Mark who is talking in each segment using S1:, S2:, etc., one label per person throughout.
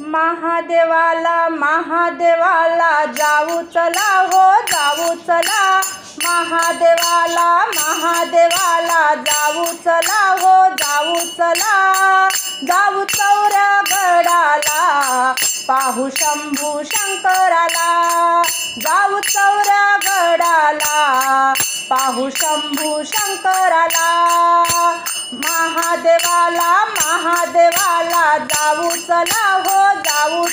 S1: महादेवाला महादेवाला जाऊ चला हो जाऊ चला. महादेवाला महादेवाला जाऊ चला हो जाऊ चला. जाऊ चौऱ्या गडाला पाहू शंभू शंकराला. जाऊ चौऱ्या गडाला पाहू शंभू शंकराला. महादेवाला महादेवाला जाऊ चला हो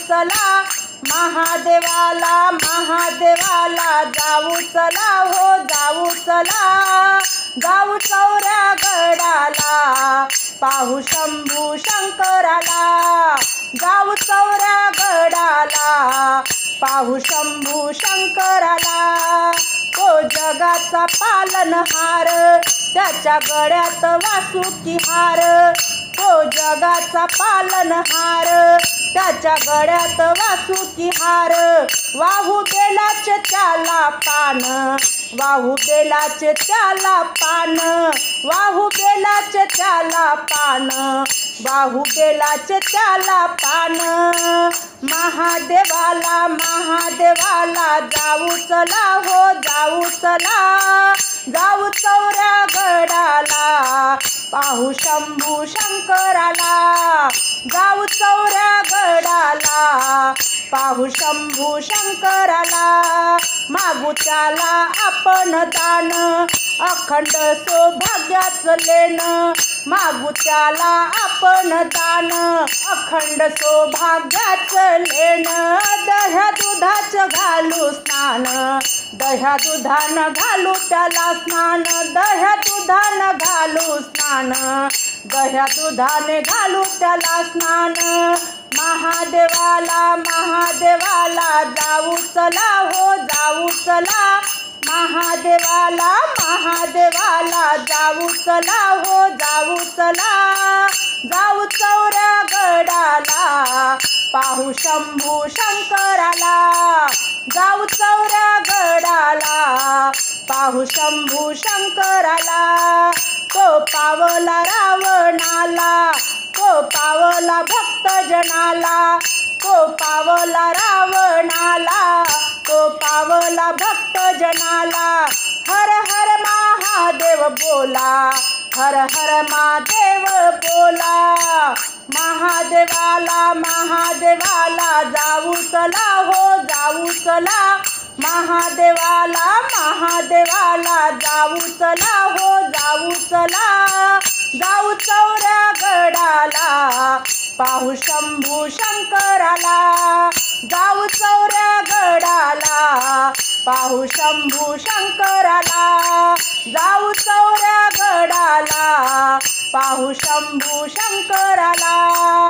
S1: चला महादेवाला महादेवाला जाऊ चला हो जाऊ चला. जाऊ चौऱ्या गडाला पाहू शंभू शंकराला. जाऊ चौऱ्या गडाला पाहू शंभू शंकराला. तो जगाचा पालनहार त्याच्या गळ्यात वासुकी हार. तो जगाचा पालनहार त्याच्या गळ्यात वासुकी हार. वाहू बेलाचे त्याला पान. वाहू बेलाचे त्याला पान. वाहू बेलाचे त्याला पान. वाहू बेलाचे त्याला पान. महादेवाला महादेवाला जाऊ चला हो जाऊ चला. जाऊ चौऱ्या गडाला. पाहू शंभू शंकराला जाऊ चौऱ्या गडाला. पाहू शंभू शंकराला मागू त्याला आपण दान. अखंड सौभाग्याचं लेण मागू त्याला आपण दान. अखंड सौभाग्याचं लेण. दह्या दुधाचं घालू स्नान. दह्या दुधान घालू त्याला स्नान. दह्या दुधान घालू स्नान. दह्या दुधाने घालू त्याला स्नान. महादेवाला महादेवाला जाऊ चला हो जाऊ चला. महादेवाला महादेवाला जाऊ चला हो जाऊ चला. जाऊ चौऱ्या गडाला पाहू शंभू शंकराला. जाऊ चौऱ्या गडाला पाहू शंभू शंकराला. तो पावला रावणाला तो पावला भक्तजनाला. तो पावला रावणाला तो पावला भक्तजनाला. हर हर बोला हर हर महादेव बोला. महादेवाला महादेवाला जाऊ चला हो जाऊ चला. महादेवाला महादेवाला जाऊ चला हो जाऊ चला. जाऊ चौऱ्या गडाला पाहू शंभू शंकराला. पाहू शंभू शंकराला जाऊ चौऱ्या गडाला. पाहू शंभू शंकराला.